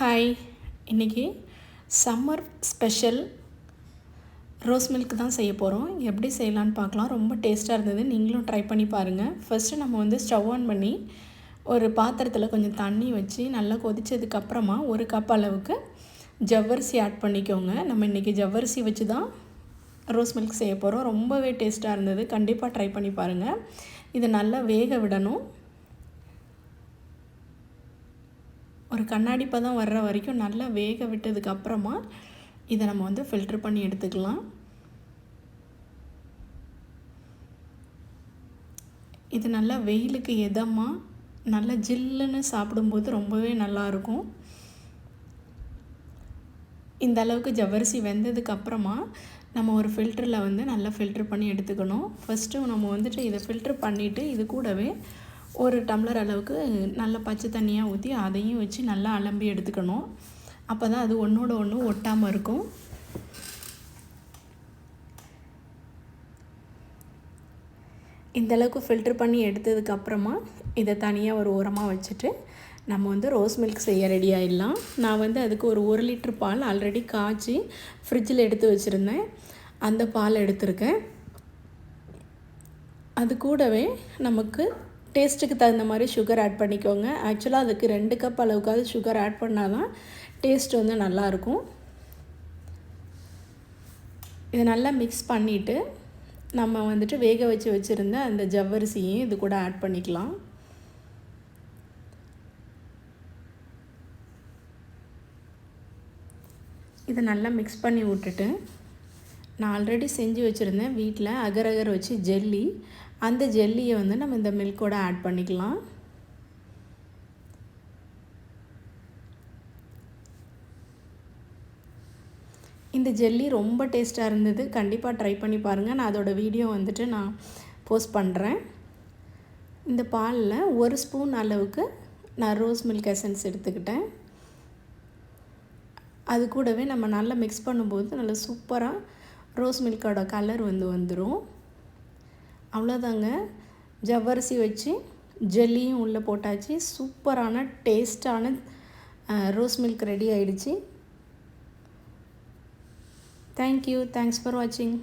Hi இன்றைக்கி summer special rose milk தான் செய்ய போகிறோம் எப்படி செய்யலான்னு பார்க்கலாம். ரொம்ப டேஸ்ட்டாக இருந்தது. நீங்களும் ட்ரை பண்ணி பாருங்கள் ஃபஸ்ட்டு நம்ம வந்து ஸ்டவ் ஆன் பண்ணி ஒரு பாத்திரத்தில் கொஞ்சம் தண்ணி வச்சு நல்லா கொதித்ததுக்கப்புறமா ஒரு கப் அளவுக்கு ஜவ்வரிசி ஆட் பண்ணிக்கோங்க. நம்ம இன்றைக்கி ஜவ்வரிசி வச்சு தான் ரோஸ் மில்க் செய்ய போகிறோம் ரொம்பவே டேஸ்ட்டாக இருந்தது. கண்டிப்பாக ட்ரை பண்ணி பாருங்கள் இதை நல்லா வேக விடணும். ஒரு கண்ணாடி பதம் வர்ற வரைக்கும் நல்லா வேக விட்டதுக்கப்புறமா இதை நம்ம வந்து ஃபில்ட்ரு பண்ணி எடுத்துக்கலாம். இது நல்லா வெயிலுக்கு எதமாக நல்லா ஜில்லுன்னு சாப்பிடும்போது ரொம்பவே நல்லாயிருக்கும் இந்த அளவுக்கு ஜவ்வரிசி வெந்ததுக்கப்புறமா நம்ம ஒரு ஃபில்டரில் வந்து நல்லா ஃபில்ட்ரு பண்ணி எடுத்துக்கணும். ஃபஸ்ட்டு நம்ம வந்துட்டு இதை ஃபில்ட்ரு பண்ணிவிட்டு இது கூடவே ஒரு டம்ளர் அளவுக்கு நல்ல பச்சை தண்ணியாக ஊற்றி அதையும் வச்சு நல்லா அலம்பி எடுத்துக்கணும். அப்போ தான் அது ஒன்றோட ஒன்று ஒட்டாமல் இருக்கும். இந்தளவுக்கு ஃபில்டர் பண்ணி எடுத்ததுக்கப்புறமா இதை தனியாக ஒரு உரமாக வச்சுட்டு நம்ம வந்து ரோஸ் மில்க் செய்ய ரெடி ஆகிடலாம் நான் வந்து அதுக்கு ஒரு ஒரு லிட்ரு பால் ஆல்ரெடி காய்ச்சி ஃப்ரிட்ஜில் எடுத்து வச்சுருந்தேன். அந்த பால் எடுத்திருக்கேன். அது கூடவே நமக்கு டேஸ்ட்டுக்கு தகுந்த மாதிரி சுகர் ஆட் பண்ணிக்கோங்க. ஆக்சுவலாக அதுக்கு ரெண்டு கப் அளவுக்காவது சுகர் ஆட் பண்ணால் தான் டேஸ்ட் வந்து நல்லாயிருக்கும். இதை நல்லா மிக்ஸ் பண்ணிவிட்டு நம்ம வந்துட்டு வேக வச்சு வச்சுருந்த அந்த ஜவ்வரிசியும் இது கூட ஆட் பண்ணிக்கலாம். இதை நல்லா மிக்ஸ் பண்ணி விட்டுட்டு நான் ஆல்ரெடி செஞ்சு வச்சுருந்தேன் வீட்டில் அகர் அகர் வச்சு ஜெல்லி. அந்த ஜெல்லியை வந்து நம்ம இந்த மில்கோட ஆட் பண்ணிக்கலாம். இந்த ஜெல்லி ரொம்ப டேஸ்ட்டாக இருந்தது. கண்டிப்பாக ட்ரை பண்ணி பாருங்கள் நான் அதோடய வீடியோ வந்துட்டு நான் போஸ்ட் பண்ணுறேன் இந்த பாலில் ஒரு ஸ்பூன் அளவுக்கு நான் ரோஸ் மில்க் எசன்ஸ் எடுத்துக்கிட்டேன். அது கூடவே நம்ம நல்லா மிக்ஸ் பண்ணும்போது நல்லா சூப்பராக ரோஸ் மில்கோட கலர் வந்து வந்துடும் அவ்வளோதாங்க ஜவ்வரிசி வச்சு ஜெல்லியும் உள்ளே போட்டாச்சு. சூப்பரான டேஸ்டான ரோஸ் மில்க் ரெடி ஆயிடுச்சு. தேங்க்யூ தேங்க்ஸ் ஃபார் வாட்சிங்